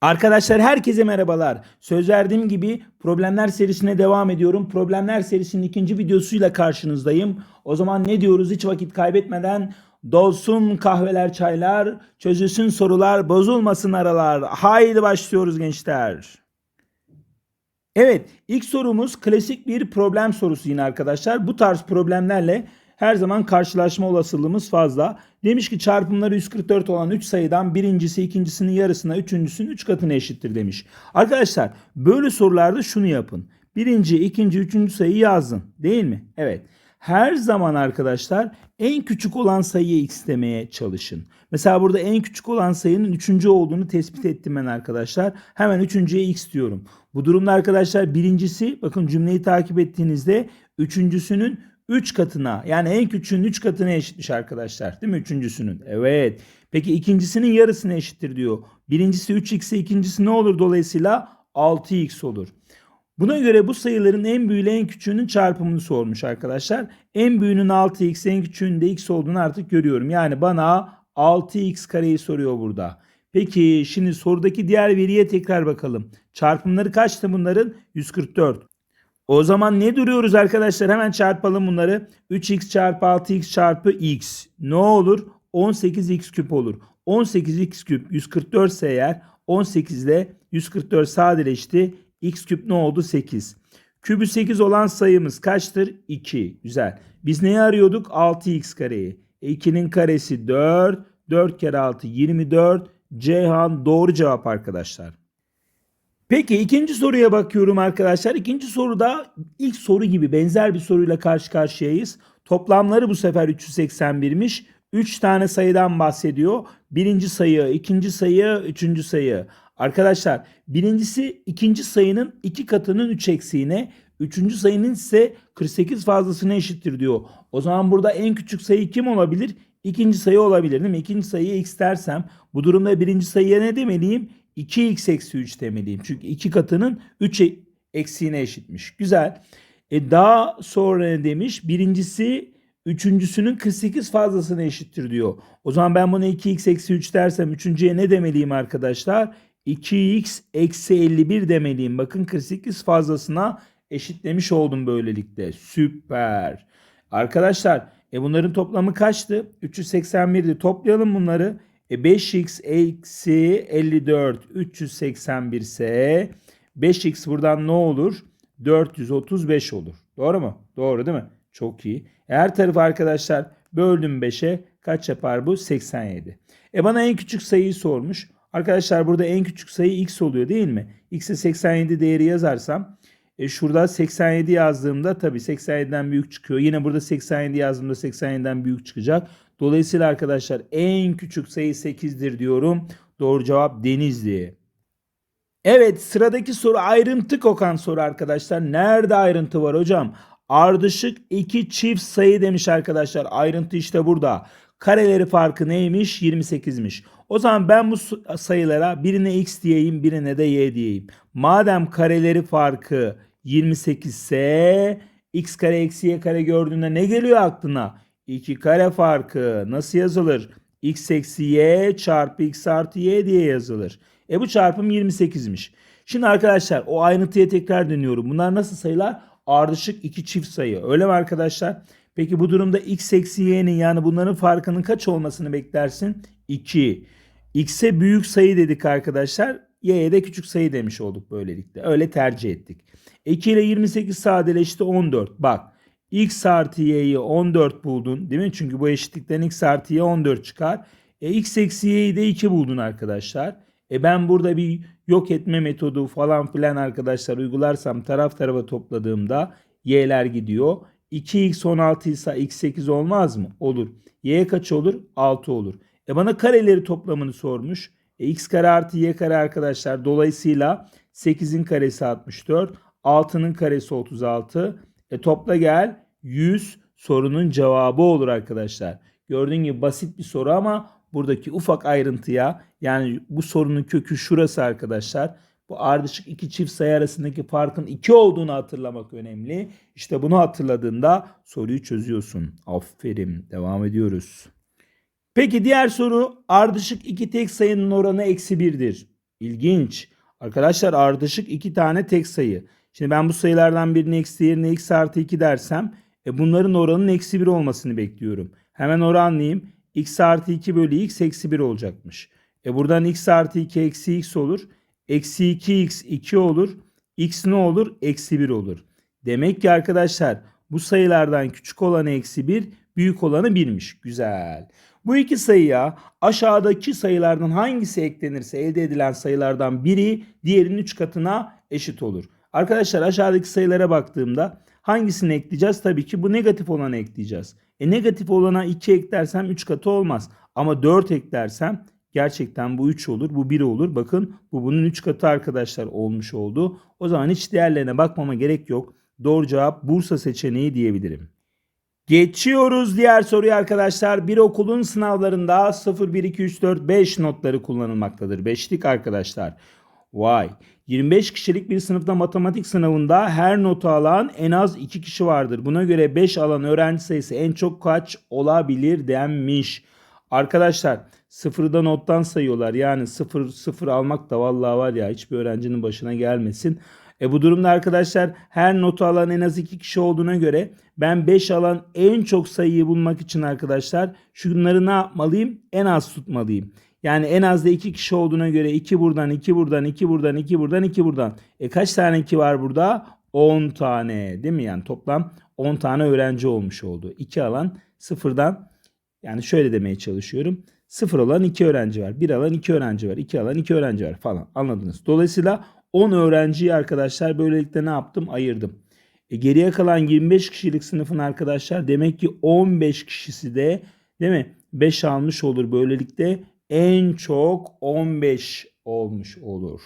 Arkadaşlar herkese merhabalar. Söz verdiğim gibi problemler serisine devam ediyorum. Problemler serisinin ikinci videosuyla karşınızdayım. O zaman ne diyoruz hiç vakit kaybetmeden dolsun kahveler çaylar, çözülsün sorular, bozulmasın aralar. Haydi başlıyoruz gençler. Evet ilk sorumuz klasik bir problem sorusu yine arkadaşlar. Bu tarz problemlerle her zaman karşılaşma olasılığımız fazla. Demiş ki çarpımları 144 olan 3 sayıdan birincisi ikincisinin yarısına üçüncüsünün 3 katına eşittir demiş. Arkadaşlar böyle sorularda şunu yapın. Birinci, ikinci, üçüncü sayıyı yazın değil mi? Evet. Her zaman arkadaşlar en küçük olan sayıyı x demeye çalışın. Mesela burada en küçük olan sayının üçüncü olduğunu tespit ettim ben arkadaşlar. Hemen üçüncüye x diyorum. Bu durumda arkadaşlar birincisi bakın cümleyi takip ettiğinizde üçüncüsünün 3 katına yani en küçüğün 3 katına eşitmiş arkadaşlar. Değil mi üçüncüsünün? Evet. Peki ikincisinin yarısına eşittir diyor. Birincisi 3x ise ikincisi ne olur dolayısıyla 6x olur. Buna göre bu sayıların en büyüğüyle en küçüğünün çarpımını sormuş arkadaşlar. En büyüğünün 6x en küçüğünün de x olduğunu artık görüyorum. Yani bana 6x kareyi soruyor burada. Peki şimdi sorudaki diğer veriye tekrar bakalım. Çarpımları kaçtı bunların? 144. O zaman ne duruyoruz arkadaşlar? Hemen çarpalım bunları. 3x çarpı 6x çarpı x. Ne olur? 18x küp olur. 18x küp 144 ise eğer 18 ile 144 sadeleşti. x küp ne oldu? 8. Kübü 8 olan sayımız kaçtır? 2. Güzel. Biz neyi arıyorduk? 6x kareyi. E 2'nin karesi 4. 4 kere 6 24. Ceyhan doğru cevap arkadaşlar. Peki ikinci soruya bakıyorum arkadaşlar. İkinci soruda ilk soru gibi benzer bir soruyla karşı karşıyayız. Toplamları bu sefer 381'miş. 3 tane sayıdan bahsediyor. Birinci sayı, ikinci sayı, üçüncü sayı. Arkadaşlar birincisi ikinci sayının iki katının 3 eksiğine. Üçüncü sayının ise 48 fazlasına eşittir diyor. O zaman burada en küçük sayı kim olabilir? İkinci sayı olabilir değil mi? İkinci sayıya x dersem bu durumda birinci sayıya ne demeliyim? 2x eksi 3 demeliyim. Çünkü iki katının 3 eksiğine eşitmiş. Güzel. E daha sonra ne demiş? Birincisi üçüncüsünün 48 fazlasına eşittir diyor. O zaman ben buna 2x eksi 3 dersem üçüncüye ne demeliyim arkadaşlar? 2x eksi 51 demeliyim. Bakın 48 fazlasına eşitlemiş oldum böylelikle. Süper. Arkadaşlar e bunların toplamı kaçtı? 381'di. Toplayalım bunları. E 5x eksi 54 381 ise 5x buradan ne olur? 435 olur. Doğru mu? Doğru değil mi? Çok iyi. Her tarafı arkadaşlar böldüm 5'e kaç yapar bu? 87. E bana en küçük sayıyı sormuş. Arkadaşlar burada en küçük sayı x oluyor değil mi? x'e 87 değeri yazarsam e şurada 87 yazdığımda tabii 87'den büyük çıkıyor. Yine burada 87 yazdığımda 87'den büyük çıkacak. Dolayısıyla arkadaşlar en küçük sayı 8'dir diyorum. Doğru cevap Denizli. Evet sıradaki soru ayrıntı kokan soru arkadaşlar. Nerede ayrıntı var hocam? Ardışık iki çift sayı demiş arkadaşlar. Ayrıntı işte burada. Kareleri farkı neymiş? 28'miş. O zaman ben bu sayılara birine x diyeyim birine de y diyeyim. Madem kareleri farkı 28 ise x kare eksi y kare gördüğünde ne geliyor aklına? 2 kare farkı nasıl yazılır? x eksi y çarpı x artı y diye yazılır. E bu çarpım 28'miş. Şimdi arkadaşlar o ayrıntıya tekrar dönüyorum. Bunlar nasıl sayılar? Ardışık iki çift sayı. Öyle mi arkadaşlar? Peki bu durumda x eksi y'nin yani bunların farkının kaç olmasını beklersin? 2. x'e büyük sayı dedik arkadaşlar. y'ye de küçük sayı demiş olduk böylelikle. Öyle tercih ettik. 2 ile 28 sadeleşti 14. Bak x artı y'yi 14 buldun değil mi? Çünkü bu eşitlikten x artı y 14 çıkar. E, x eksi y'yi de 2 buldun arkadaşlar. E ben burada bir yok etme metodu falan filan arkadaşlar uygularsam taraf tarafa topladığımda y'ler gidiyor. 2x 16 ise x 8 olmaz mı? Olur. Y kaç olur? 6 olur. E bana kareleri toplamını sormuş. E x kare artı y kare arkadaşlar. Dolayısıyla 8'in karesi 64. 6'nın karesi 36. E topla gel 100 sorunun cevabı olur arkadaşlar. Gördüğün gibi basit bir soru ama buradaki ufak ayrıntıya yani bu sorunun kökü şurası arkadaşlar. Bu ardışık iki çift sayı arasındaki farkın 2 olduğunu hatırlamak önemli. İşte bunu hatırladığında soruyu çözüyorsun. Aferin. Devam ediyoruz. Peki diğer soru ardışık iki tek sayının oranı eksi 1'dir. İlginç. Arkadaşlar ardışık iki tane tek sayı. Şimdi ben bu sayılardan birini eksi yerine x artı 2 dersem e bunların oranının eksi 1 olmasını bekliyorum. Hemen oranlayayım. x artı 2 bölü x eksi 1 olacakmış. E buradan x artı 2 eksi x olur. Eksi 2x 2 olur. x ne olur? Eksi 1 olur. Demek ki arkadaşlar bu sayılardan küçük olanı eksi 1, büyük olanı 1'miş. Güzel. Bu iki sayıya aşağıdaki sayılardan hangisi eklenirse elde edilen sayılardan biri diğerinin 3 katına eşit olur. Arkadaşlar aşağıdaki sayılara baktığımda hangisini ekleyeceğiz? Tabii ki bu negatif olanı ekleyeceğiz. E negatif olana 2 eklersem 3 katı olmaz. Ama 4 eklersem gerçekten bu 3 olur, bu 1 olur. Bakın bu bunun 3 katı arkadaşlar olmuş oldu. O zaman hiç diğerlerine bakmama gerek yok. Doğru cevap Bursa seçeneği diyebilirim. Geçiyoruz diğer soruya arkadaşlar. Bir okulun sınavlarında 0, 1, 2, 3, 4, 5 notları kullanılmaktadır. Beşlik arkadaşlar. Vay. 25 kişilik bir sınıfta matematik sınavında her notu alan en az 2 kişi vardır. Buna göre 5 alan öğrenci sayısı en çok kaç olabilir denmiş. Arkadaşlar sıfırda nottan sayıyorlar. Yani sıfır sıfır almak da vallahi var ya hiçbir öğrencinin başına gelmesin. E bu durumda arkadaşlar her notu alan en az 2 kişi olduğuna göre ben 5 alan en çok sayıyı bulmak için arkadaşlar şunları ne yapmalıyım? En az tutmalıyım. Yani en az da 2 kişi olduğuna göre 2 buradan, 2 buradan, 2 buradan, 2 buradan, 2 buradan. E kaç tane 2 var burada? 10 tane değil mi? Yani toplam 10 tane öğrenci olmuş oldu. 2 alan sıfırdan yani şöyle demeye çalışıyorum. 0 alan 2 öğrenci var. 1 alan 2 öğrenci var. 2 alan 2 öğrenci var falan. Anladınız. Dolayısıyla 10 öğrenciyi arkadaşlar böylelikle ne yaptım? Ayırdım. E geriye kalan 25 kişilik sınıfın arkadaşlar demek ki 15 kişisi de değil mi? 5 almış olur. Böylelikle en çok 15 olmuş olur.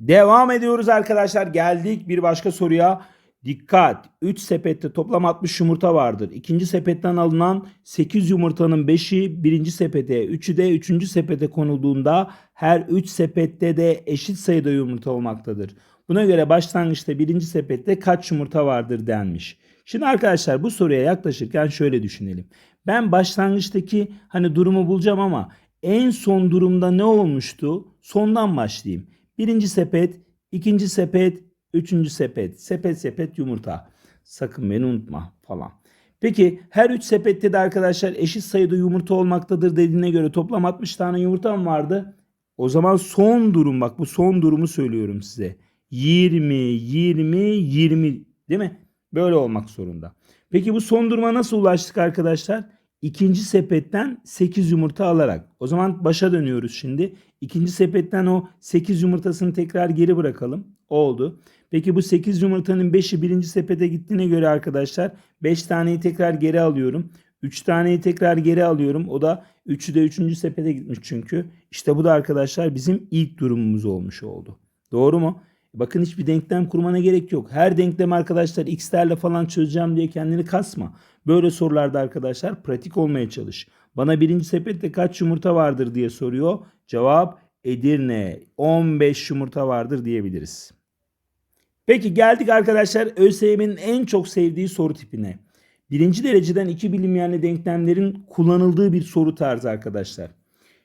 Devam ediyoruz arkadaşlar. Geldik bir başka soruya. Dikkat! 3 sepette toplam 60 yumurta vardır. İkinci sepetten alınan 8 yumurtanın 5'i birinci sepete, 3'ü de 3. sepete konulduğunda her 3 sepette de eşit sayıda yumurta olmaktadır. Buna göre başlangıçta birinci sepette kaç yumurta vardır denmiş. Şimdi arkadaşlar bu soruya yaklaşırken şöyle düşünelim. Ben başlangıçtaki hani durumu bulacağım ama en son durumda ne olmuştu? Sondan başlayayım. Birinci sepet, ikinci sepet, üçüncü sepet. Sepet sepet yumurta. Sakın beni unutma falan. Peki her 3 sepette de arkadaşlar eşit sayıda yumurta olmaktadır dediğine göre toplam 60 tane yumurta mı vardı? O zaman son durum bak bu son durumu söylüyorum size. 20, 20, 20 değil mi? Böyle olmak zorunda. Peki bu son duruma nasıl ulaştık arkadaşlar? İkinci sepetten 8 yumurta alarak. O zaman başa dönüyoruz şimdi. İkinci sepetten o 8 yumurtasını tekrar geri bırakalım. Oldu. Peki bu 8 yumurtanın 5'i birinci sepete gittiğine göre arkadaşlar 5 taneyi tekrar geri alıyorum. 3 taneyi tekrar geri alıyorum. O da 3'ü de 3. sepete gitmiş çünkü. İşte bu da arkadaşlar bizim ilk durumumuz olmuş oldu. Doğru mu? Bakın hiçbir denklem kurmana gerek yok. Her denklem arkadaşlar x'lerle falan çözeceğim diye kendini kasma. Böyle sorularda arkadaşlar pratik olmaya çalış. Bana birinci sepette kaç yumurta vardır diye soruyor. Cevap Edirne 15 yumurta vardır diyebiliriz. Peki geldik arkadaşlar ÖSYM'nin en çok sevdiği soru tipine. Birinci dereceden iki bilinmeyenli denklemlerin kullanıldığı bir soru tarzı arkadaşlar.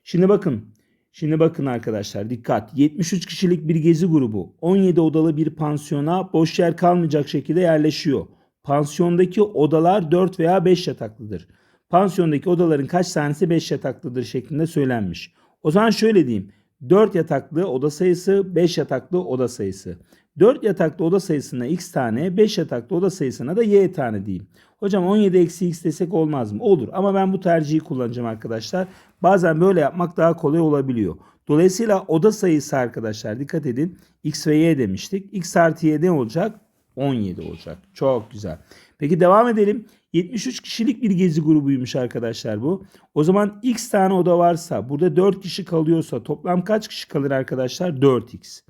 Şimdi bakın. Şimdi bakın arkadaşlar dikkat. 73 kişilik bir gezi grubu 17 odalı bir pansiyona boş yer kalmayacak şekilde yerleşiyor. Pansiyondaki odalar 4 veya 5 yataklıdır. Pansiyondaki odaların kaç tanesi 5 yataklıdır şeklinde söylenmiş. O zaman şöyle diyeyim. 4 yataklı oda sayısı, 5 yataklı oda sayısı. 4 yataklı oda sayısına x tane, 5 yataklı oda sayısına da y tane diyeyim. Hocam 17 eksi x desek olmaz mı? Olur ama ben bu tercihi kullanacağım arkadaşlar. Bazen böyle yapmak daha kolay olabiliyor. Dolayısıyla oda sayısı arkadaşlar dikkat edin. x ve y demiştik. x artı y ne olacak? 17 olacak. Çok güzel. Peki devam edelim. 73 kişilik bir gezi grubuymuş arkadaşlar bu. O zaman x tane oda varsa burada 4 kişi kalıyorsa toplam kaç kişi kalır arkadaşlar? 4x.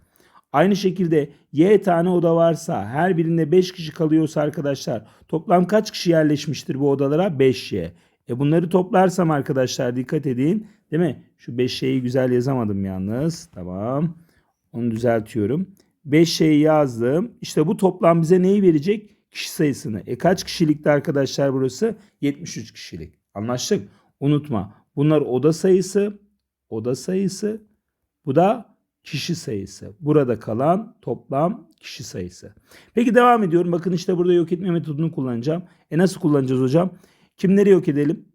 Aynı şekilde y tane oda varsa her birinde 5 kişi kalıyorsa arkadaşlar toplam kaç kişi yerleşmiştir bu odalara? 5y. E bunları toplarsam arkadaşlar dikkat edin. Değil mi? Şu 5y'yi güzel yazamadım yalnız. Tamam. Onu düzeltiyorum. 5 şeyi yazdım. İşte bu toplam bize neyi verecek? Kişi sayısını. E kaç kişilikti arkadaşlar burası? 73 kişilik. Anlaştık. Unutma. Bunlar oda sayısı. Oda sayısı. Bu da kişi sayısı. Burada kalan toplam kişi sayısı. Peki devam ediyorum. Bakın işte burada yok etme metodunu kullanacağım. E nasıl kullanacağız hocam? Kimleri yok edelim?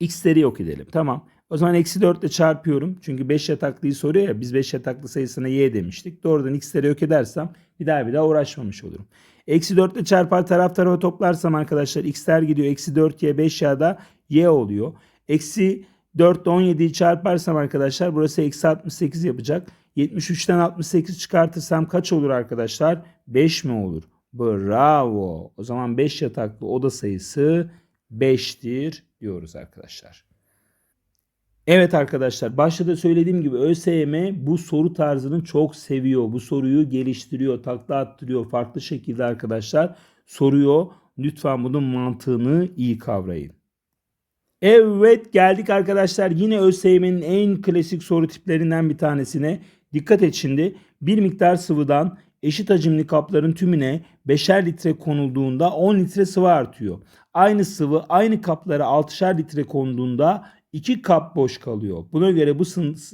X'leri yok edelim. Tamam. O zaman eksi 4 ile çarpıyorum. Çünkü 5 yataklıyı soruyor ya. Biz 5 yataklı sayısına y demiştik. Doğrudan x'leri yok edersem bir daha bir daha uğraşmamış olurum. Eksi 4 ile çarpar taraf tarafa toplarsam arkadaşlar x'ler gidiyor. Eksi 4y 5 ya da y oluyor. Eksi 4 ile 17'yi çarparsam arkadaşlar burası eksi 68 yapacak. 73'ten 68 çıkartırsam kaç olur arkadaşlar? 5 mi olur? Bravo. O zaman 5 yataklı oda sayısı 5'tir diyoruz arkadaşlar. Evet arkadaşlar başta da söylediğim gibi ÖSYM bu soru tarzını çok seviyor. Bu soruyu geliştiriyor, takla attırıyor farklı şekilde arkadaşlar soruyor. Lütfen bunun mantığını iyi kavrayın. Evet geldik arkadaşlar yine ÖSYM'nin en klasik soru tiplerinden bir tanesine. Dikkat et şimdi bir miktar sıvıdan eşit hacimli kapların tümüne 5'er litre konulduğunda 10 litre sıvı artıyor. Aynı sıvı aynı kaplara 6'şer litre konduğunda 2 kap boş kalıyor. Buna göre bu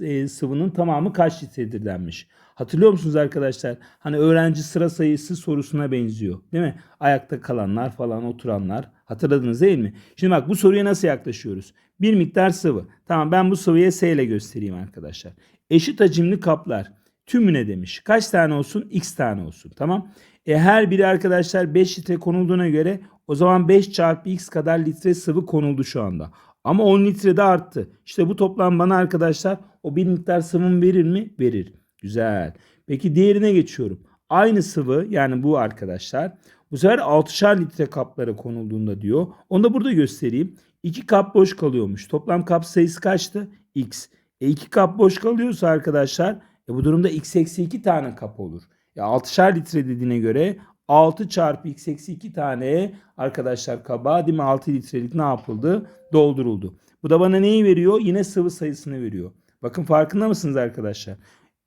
e, sıvının tamamı kaç litredir denmiş. Hatırlıyor musunuz arkadaşlar? Hani öğrenci sıra sayısı sorusuna benziyor. Değil mi? Ayakta kalanlar falan oturanlar. Hatırladınız değil mi? Şimdi bak bu soruya nasıl yaklaşıyoruz? Bir miktar sıvı. Tamam ben bu sıvıya S ile göstereyim arkadaşlar. Eşit hacimli kaplar. Tümüne demiş. Kaç tane olsun? X tane olsun. Tamam. E her biri arkadaşlar 5 litre konulduğuna göre o zaman 5 çarpı X kadar litre sıvı konuldu şu anda. Ama 10 litre de arttı. İşte bu toplam bana arkadaşlar o bir miktar sıvı verir mi? Verir. Güzel. Peki diğerine geçiyorum. Aynı sıvı yani bu arkadaşlar bu sefer 6'şar litre kaplara konulduğunda diyor. Onu da burada göstereyim. 2 kap boş kalıyormuş. Toplam kap sayısı kaçtı? X. E 2 kap boş kalıyorsa arkadaşlar e bu durumda x eksi 2 tane kap olur. Ya 6'şar litre dediğine göre 6 çarpı x eksi 2 tane arkadaşlar kaba değil mi 6 litrelik ne yapıldı? Dolduruldu. Bu da bana neyi veriyor? Yine sıvı sayısını veriyor. Bakın farkında mısınız arkadaşlar?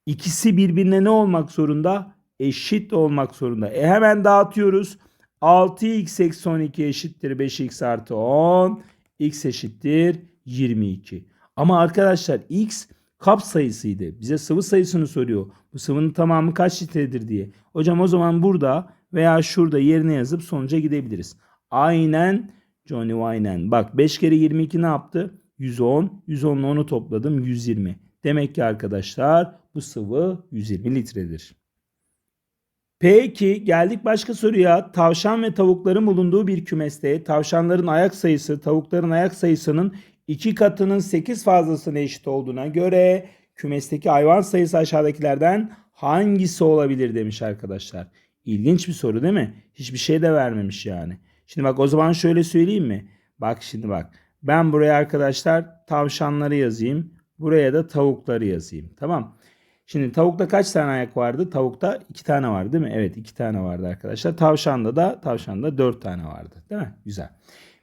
İkisi birbirine ne olmak zorunda? Eşit olmak zorunda. E hemen dağıtıyoruz. 6x eksi 12 eşittir 5x artı 10. x eşittir 22. Ama arkadaşlar x kap sayısıydı. Bize sıvı sayısını soruyor. Bu sıvının tamamı kaç litredir diye. Hocam o zaman burada veya şurada yerine yazıp sonuca gidebiliriz. Aynen Johnny aynen. Bak 5 kere 22 ne yaptı? 110. 110 ile onu topladım 120. Demek ki arkadaşlar bu sıvı 120 litredir. Peki geldik başka soruya. Tavşan ve tavukların bulunduğu bir kümeste tavşanların ayak sayısı tavukların ayak sayısının iki katının 8 fazlasına eşit olduğuna göre kümesteki hayvan sayısı aşağıdakilerden hangisi olabilir demiş arkadaşlar. İlginç bir soru değil mi? Hiçbir şey de vermemiş yani. Şimdi bak o zaman şöyle söyleyeyim mi? Bak şimdi bak. Ben buraya arkadaşlar tavşanları yazayım. Buraya da tavukları yazayım. Tamam. Şimdi tavukta kaç tane ayak vardı? Tavukta iki tane vardı değil mi? Evet iki tane vardı arkadaşlar. Tavşanda da tavşanda dört tane vardı. Değil mi? Güzel.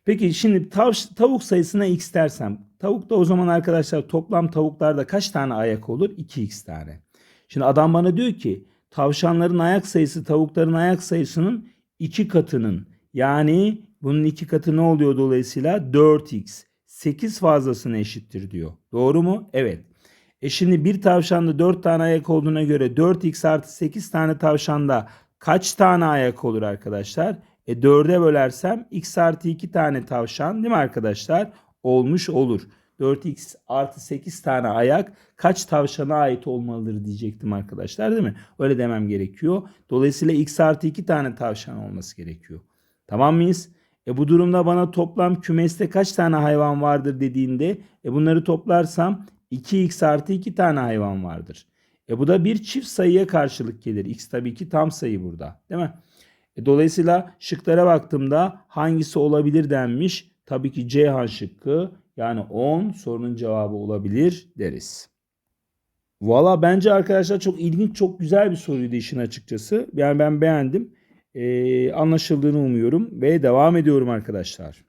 Peki şimdi tav, tavuk sayısına x dersem. Tavukta o zaman arkadaşlar toplam tavuklarda kaç tane ayak olur? 2x tane. Şimdi adam bana diyor ki tavşanların ayak sayısı tavukların ayak sayısının iki katının yani bunun iki katı ne oluyor dolayısıyla 4x 8 fazlasına eşittir diyor. Doğru mu? Evet. E şimdi bir tavşanda 4 tane ayak olduğuna göre 4x artı 8 tane tavşanda kaç tane ayak olur arkadaşlar? E 4'e bölersem x artı 2 tane tavşan değil mi arkadaşlar? Olmuş olur. 4x artı 8 tane ayak kaç tavşana ait olmalıdır diyecektim arkadaşlar değil mi? Öyle demem gerekiyor. Dolayısıyla x artı 2 tane tavşan olması gerekiyor. Tamam mıyız? E bu durumda bana toplam kümeste kaç tane hayvan vardır dediğinde e bunları toplarsam 2x artı 2 tane hayvan vardır. E bu da bir çift sayıya karşılık gelir. X tabii ki tam sayı burada değil mi? E dolayısıyla şıklara baktığımda hangisi olabilir denmiş. Tabii ki Ceyhan şıkkı yani 10 sorunun cevabı olabilir deriz. Valla bence arkadaşlar çok ilginç, çok güzel bir soruydu işin açıkçası. Yani ben beğendim. Ee, anlaşıldığını umuyorum ve devam ediyorum arkadaşlar.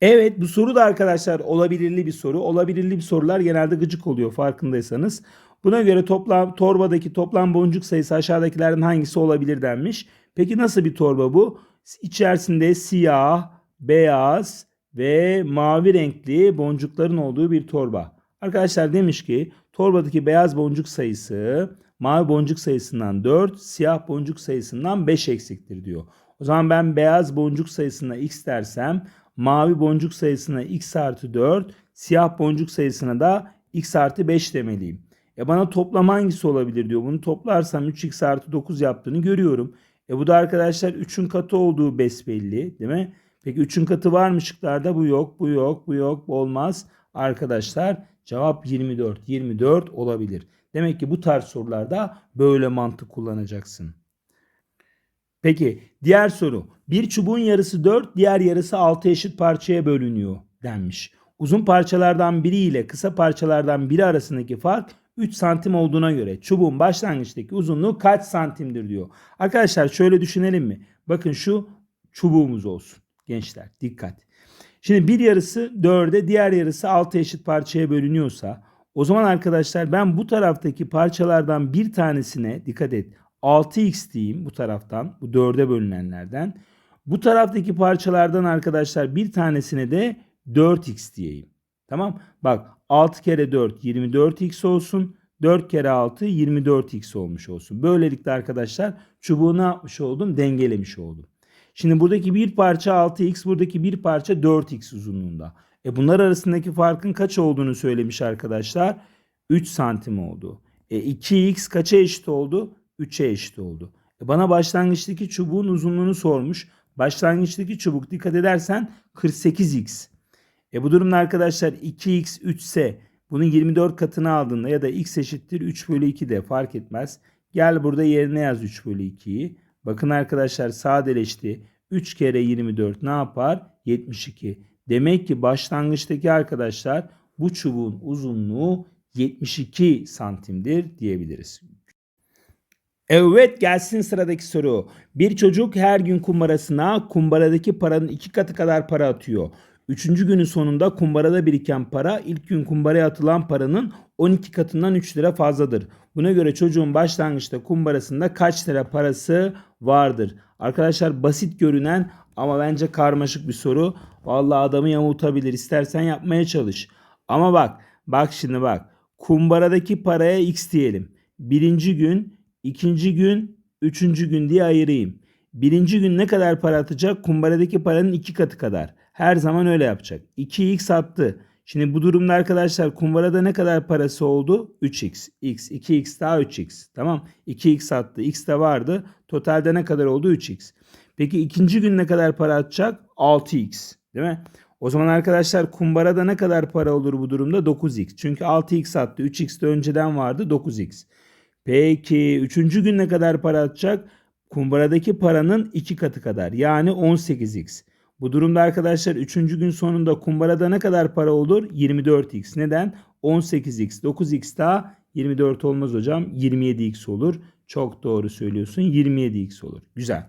Evet bu soru da arkadaşlar olabilirli bir soru. Olabilirli bir sorular genelde gıcık oluyor farkındaysanız. Buna göre toplam torbadaki toplam boncuk sayısı aşağıdakilerden hangisi olabilir denmiş. Peki nasıl bir torba bu? İçerisinde siyah, beyaz ve mavi renkli boncukların olduğu bir torba. Arkadaşlar demiş ki Torbadaki beyaz boncuk sayısı mavi boncuk sayısından 4, siyah boncuk sayısından 5 eksiktir diyor. O zaman ben beyaz boncuk sayısına x dersem mavi boncuk sayısına x artı 4, siyah boncuk sayısına da x artı 5 demeliyim. E bana toplam hangisi olabilir diyor. Bunu toplarsam 3x artı 9 yaptığını görüyorum. E bu da arkadaşlar 3'ün katı olduğu besbelli değil mi? Peki 3'ün katı var mı şıklarda? Bu yok, bu yok, bu yok, bu olmaz. Arkadaşlar cevap 24. 24 olabilir. Demek ki bu tarz sorularda böyle mantık kullanacaksın. Peki diğer soru. Bir çubuğun yarısı 4, diğer yarısı 6 eşit parçaya bölünüyor denmiş. Uzun parçalardan biri ile kısa parçalardan biri arasındaki fark 3 santim olduğuna göre çubuğun başlangıçtaki uzunluğu kaç santimdir diyor. Arkadaşlar şöyle düşünelim mi? Bakın şu çubuğumuz olsun. Gençler dikkat. Şimdi bir yarısı 4'e diğer yarısı 6 eşit parçaya bölünüyorsa o zaman arkadaşlar ben bu taraftaki parçalardan bir tanesine dikkat et 6x diyeyim bu taraftan bu 4'e bölünenlerden. Bu taraftaki parçalardan arkadaşlar bir tanesine de 4x diyeyim. Tamam bak 6 kere 4 24x olsun. 4 kere 6 24x olmuş olsun. Böylelikle arkadaşlar çubuğu ne yapmış oldum? Dengelemiş oldum. Şimdi buradaki bir parça 6x, buradaki bir parça 4x uzunluğunda. E bunlar arasındaki farkın kaç olduğunu söylemiş arkadaşlar. 3 santim oldu. E 2x kaça eşit oldu? 3'e eşit oldu. E bana başlangıçtaki çubuğun uzunluğunu sormuş. Başlangıçtaki çubuk dikkat edersen 48x. E bu durumda arkadaşlar 2x 3 ise bunun 24 katını aldığında ya da x eşittir 3 bölü 2 de fark etmez. Gel burada yerine yaz 3 bölü 2'yi. Bakın arkadaşlar sadeleşti. 3 kere 24 ne yapar? 72. Demek ki başlangıçtaki arkadaşlar bu çubuğun uzunluğu 72 santimdir diyebiliriz. Evet gelsin sıradaki soru. Bir çocuk her gün kumbarasına kumbaradaki paranın iki katı kadar para atıyor. Üçüncü günün sonunda kumbarada biriken para ilk gün kumbaraya atılan paranın 12 katından 3 lira fazladır. Buna göre çocuğun başlangıçta kumbarasında kaç lira parası vardır? Arkadaşlar basit görünen ama bence karmaşık bir soru. Vallahi adamı yamultabilir. İstersen yapmaya çalış. Ama bak, bak şimdi bak. Kumbaradaki paraya x diyelim. Birinci gün, ikinci gün, üçüncü gün diye ayırayım. Birinci gün ne kadar para atacak? Kumbaradaki paranın iki katı kadar. Her zaman öyle yapacak. 2x attı. Şimdi bu durumda arkadaşlar kumbarada ne kadar parası oldu? 3x. x 2x daha 3x. Tamam. 2x attı. x de vardı. Totalde ne kadar oldu? 3x. Peki ikinci gün ne kadar para atacak? 6x. Değil mi? O zaman arkadaşlar kumbarada ne kadar para olur bu durumda? 9x. Çünkü 6x attı. 3x de önceden vardı. 9x. Peki üçüncü gün ne kadar para atacak? Kumbaradaki paranın iki katı kadar. Yani 18x. Bu durumda arkadaşlar 3. gün sonunda kumbarada ne kadar para olur? 24x. Neden? 18x, 9x daha 24 olmaz hocam. 27x olur. Çok doğru söylüyorsun. 27x olur. Güzel.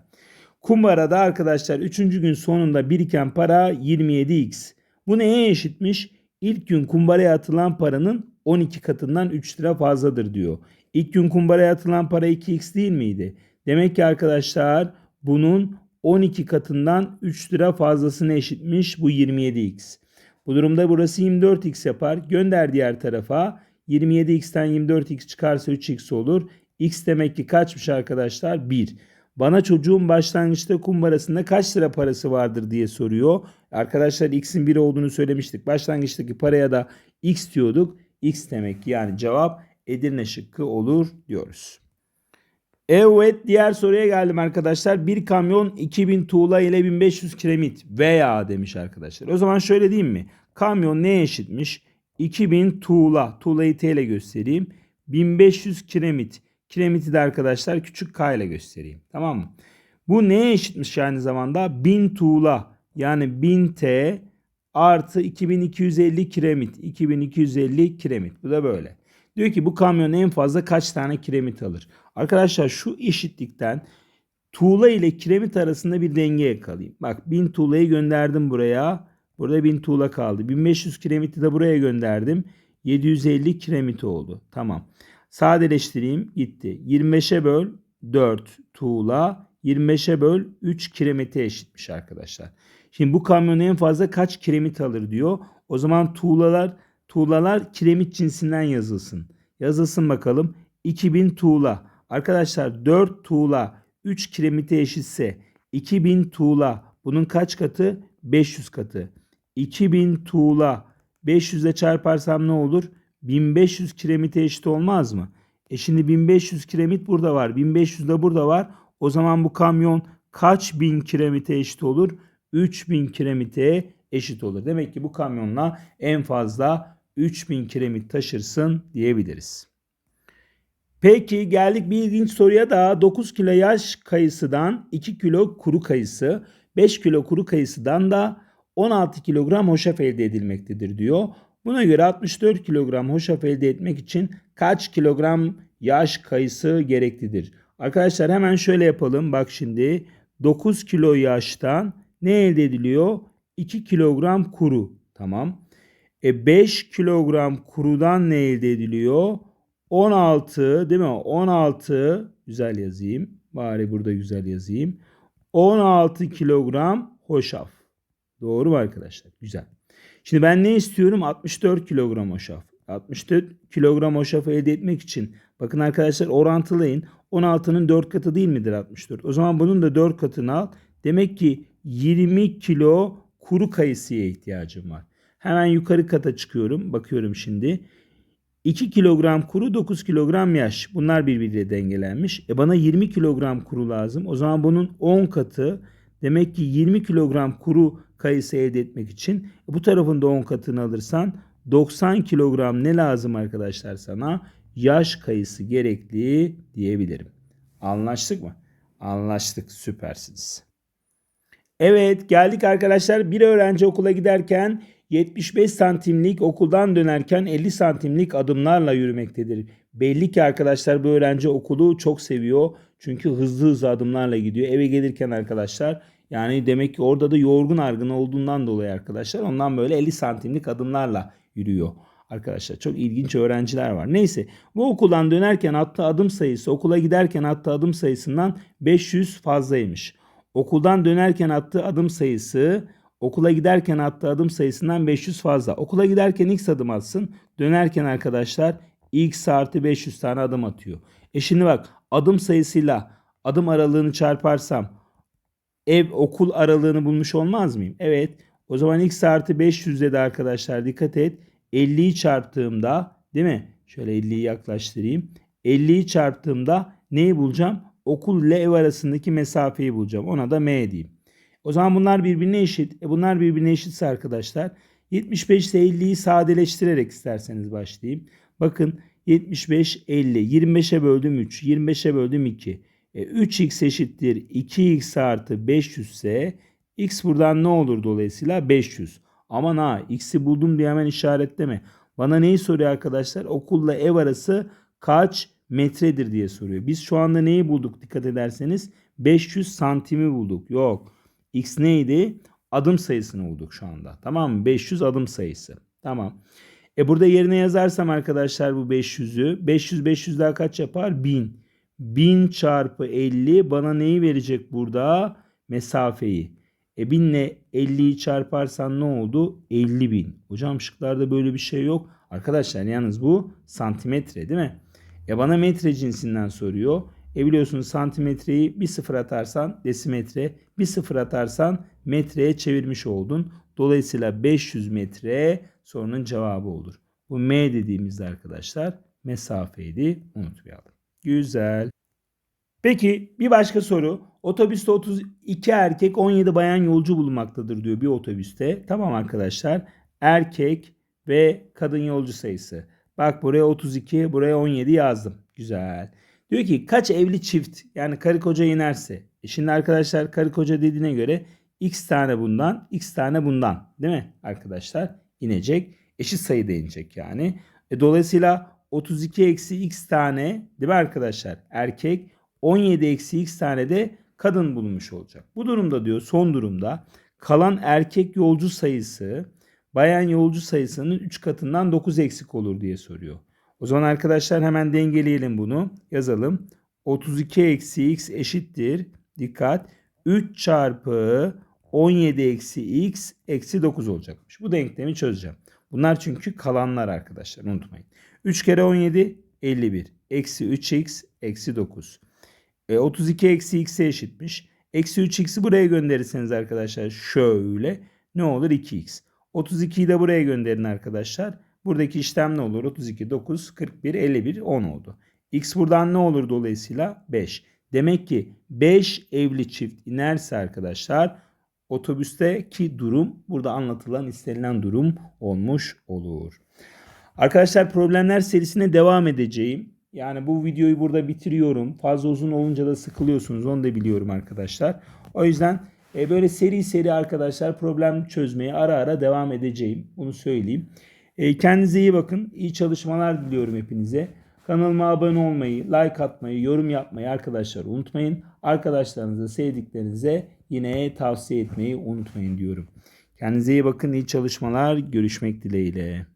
Kumbarada arkadaşlar 3. gün sonunda biriken para 27x. Bu neye eşitmiş? İlk gün kumbaraya atılan paranın 12 katından 3 lira fazladır diyor. İlk gün kumbaraya atılan para 2x değil miydi? Demek ki arkadaşlar bunun 12 katından 3 lira fazlasına eşitmiş bu 27x. Bu durumda burası 24x yapar. Gönder diğer tarafa. 27x'ten 24x çıkarsa 3x olur. x demek ki kaçmış arkadaşlar? 1. Bana çocuğun başlangıçta kumbarasında kaç lira parası vardır diye soruyor. Arkadaşlar x'in 1 olduğunu söylemiştik. Başlangıçtaki paraya da x diyorduk. x demek ki yani cevap Edirne şıkkı olur diyoruz. Evet diğer soruya geldim arkadaşlar. Bir kamyon 2000 tuğla ile 1500 kiremit veya demiş arkadaşlar. O zaman şöyle diyeyim mi? Kamyon neye eşitmiş? 2000 tuğla. Tuğlayı T ile göstereyim. 1500 kiremit. Kiremiti de arkadaşlar küçük K ile göstereyim. Tamam mı? Bu neye eşitmiş aynı zamanda? 1000 tuğla. Yani 1000 T artı 2250 kiremit. 2250 kiremit. Bu da böyle. Diyor ki bu kamyon en fazla kaç tane kiremit alır? Arkadaşlar şu eşitlikten tuğla ile kiremit arasında bir denge yakalayayım. Bak 1000 tuğlayı gönderdim buraya. Burada 1000 tuğla kaldı. 1500 kiremiti de buraya gönderdim. 750 kiremit oldu. Tamam. Sadeleştireyim gitti. 25'e böl 4 tuğla. 25'e böl 3 kiremite eşitmiş arkadaşlar. Şimdi bu kamyon en fazla kaç kiremit alır diyor. O zaman tuğlalar tuğlalar kiremit cinsinden yazılsın. Yazılsın bakalım. 2000 tuğla. Arkadaşlar 4 tuğla 3 kiremite eşitse 2000 tuğla bunun kaç katı? 500 katı. 2000 tuğla 500 ile çarparsam ne olur? 1500 kiremite eşit olmaz mı? E şimdi 1500 kiremit burada var. 1500 de burada var. O zaman bu kamyon kaç bin kiremite eşit olur? 3000 kiremite eşit olur. Demek ki bu kamyonla en fazla 3000 kiremit taşırsın diyebiliriz. Peki geldik bir ilginç soruya da 9 kilo yaş kayısıdan 2 kilo kuru kayısı, 5 kilo kuru kayısıdan da 16 kilogram hoşaf elde edilmektedir diyor. Buna göre 64 kilogram hoşaf elde etmek için kaç kilogram yaş kayısı gereklidir? Arkadaşlar hemen şöyle yapalım. Bak şimdi 9 kilo yaştan ne elde ediliyor? 2 kilogram kuru. Tamam. E 5 kilogram kurudan ne elde ediliyor? 16 değil mi? 16 güzel yazayım. Bari burada güzel yazayım. 16 kilogram hoşaf. Doğru mu arkadaşlar? Güzel. Şimdi ben ne istiyorum? 64 kilogram hoşaf. 64 kilogram hoşaf elde etmek için bakın arkadaşlar orantılayın. 16'nın 4 katı değil midir 64? O zaman bunun da 4 katını al. Demek ki 20 kilo kuru kayısıya ihtiyacım var. Hemen yukarı kata çıkıyorum. Bakıyorum şimdi. 2 kilogram kuru 9 kilogram yaş. Bunlar birbiriyle dengelenmiş. E bana 20 kilogram kuru lazım. O zaman bunun 10 katı. Demek ki 20 kilogram kuru kayısı elde etmek için e bu tarafında 10 katını alırsan 90 kilogram ne lazım arkadaşlar sana? Yaş kayısı gerekli diyebilirim. Anlaştık mı? Anlaştık. Süpersiniz. Evet geldik arkadaşlar. Bir öğrenci okula giderken 75 santimlik okuldan dönerken 50 santimlik adımlarla yürümektedir. Belli ki arkadaşlar bu öğrenci okulu çok seviyor. Çünkü hızlı hızlı adımlarla gidiyor. Eve gelirken arkadaşlar yani demek ki orada da yorgun argın olduğundan dolayı arkadaşlar ondan böyle 50 santimlik adımlarla yürüyor. Arkadaşlar çok ilginç öğrenciler var. Neyse bu okuldan dönerken attığı adım sayısı okula giderken attığı adım sayısından 500 fazlaymış. Okuldan dönerken attığı adım sayısı okula giderken attığı adım sayısından 500 fazla. Okula giderken x adım atsın. Dönerken arkadaşlar x artı 500 tane adım atıyor. E şimdi bak adım sayısıyla adım aralığını çarparsam ev okul aralığını bulmuş olmaz mıyım? Evet. O zaman x artı 500'de de arkadaşlar dikkat et. 50'yi çarptığımda değil mi? Şöyle 50'yi yaklaştırayım. 50'yi çarptığımda neyi bulacağım? Okul ile ev arasındaki mesafeyi bulacağım. Ona da m diyeyim. O zaman bunlar birbirine eşit. E bunlar birbirine eşitse arkadaşlar 75 ile 50'yi sadeleştirerek isterseniz başlayayım. Bakın 75 50 25'e böldüm 3 25'e böldüm 2. E, 3x eşittir 2x artı 500 ise x buradan ne olur dolayısıyla 500. Aman ha x'i buldum diye hemen işaretleme. Bana neyi soruyor arkadaşlar? Okulla ev arası kaç metredir diye soruyor. Biz şu anda neyi bulduk dikkat ederseniz 500 santimi bulduk. Yok. X neydi? Adım sayısını bulduk şu anda. Tamam mı? 500 adım sayısı. Tamam. E burada yerine yazarsam arkadaşlar bu 500'ü. 500 500 daha kaç yapar? 1000. 1000 çarpı 50 bana neyi verecek burada? Mesafeyi. E 1000 ile 50'yi çarparsan ne oldu? 50 bin. Hocam şıklarda böyle bir şey yok. Arkadaşlar yalnız bu santimetre değil mi? E bana metre cinsinden soruyor. E biliyorsunuz santimetreyi bir sıfır atarsan desimetre, bir sıfır atarsan metreye çevirmiş oldun. Dolayısıyla 500 metre sorunun cevabı olur. Bu m dediğimizde arkadaşlar mesafeydi unutmayalım. Güzel. Peki bir başka soru. Otobüste 32 erkek 17 bayan yolcu bulunmaktadır diyor bir otobüste. Tamam arkadaşlar. Erkek ve kadın yolcu sayısı. Bak buraya 32, buraya 17 yazdım. Güzel. Diyor ki kaç evli çift yani karı koca inerse. E şimdi arkadaşlar karı koca dediğine göre x tane bundan, x tane bundan değil mi arkadaşlar? inecek. Eşit sayıda inecek yani. E dolayısıyla 32 eksi x tane değil mi arkadaşlar? Erkek 17 eksi x tane de kadın bulunmuş olacak. Bu durumda diyor son durumda kalan erkek yolcu sayısı bayan yolcu sayısının 3 katından 9 eksik olur diye soruyor. O zaman arkadaşlar hemen dengeleyelim bunu. Yazalım. 32 eksi x eşittir. Dikkat. 3 çarpı 17 eksi x eksi 9 olacakmış. Bu denklemi çözeceğim. Bunlar çünkü kalanlar arkadaşlar unutmayın. 3 kere 17 51. Eksi 3x eksi 9. E, 32 eksi x'e eşitmiş. Eksi 3x'i buraya gönderirseniz arkadaşlar şöyle ne olur 2x. 32'yi de buraya gönderin arkadaşlar. Buradaki işlem ne olur? 32, 9, 41, 51, 10 oldu. X buradan ne olur dolayısıyla? 5. Demek ki 5 evli çift inerse arkadaşlar otobüsteki durum burada anlatılan istenilen durum olmuş olur. Arkadaşlar problemler serisine devam edeceğim. Yani bu videoyu burada bitiriyorum. Fazla uzun olunca da sıkılıyorsunuz. Onu da biliyorum arkadaşlar. O yüzden e, böyle seri seri arkadaşlar problem çözmeye ara ara devam edeceğim. Bunu söyleyeyim. E, kendinize iyi bakın. İyi çalışmalar diliyorum hepinize. Kanalıma abone olmayı, like atmayı, yorum yapmayı arkadaşlar unutmayın. Arkadaşlarınıza, sevdiklerinize yine tavsiye etmeyi unutmayın diyorum. Kendinize iyi bakın. İyi çalışmalar. Görüşmek dileğiyle.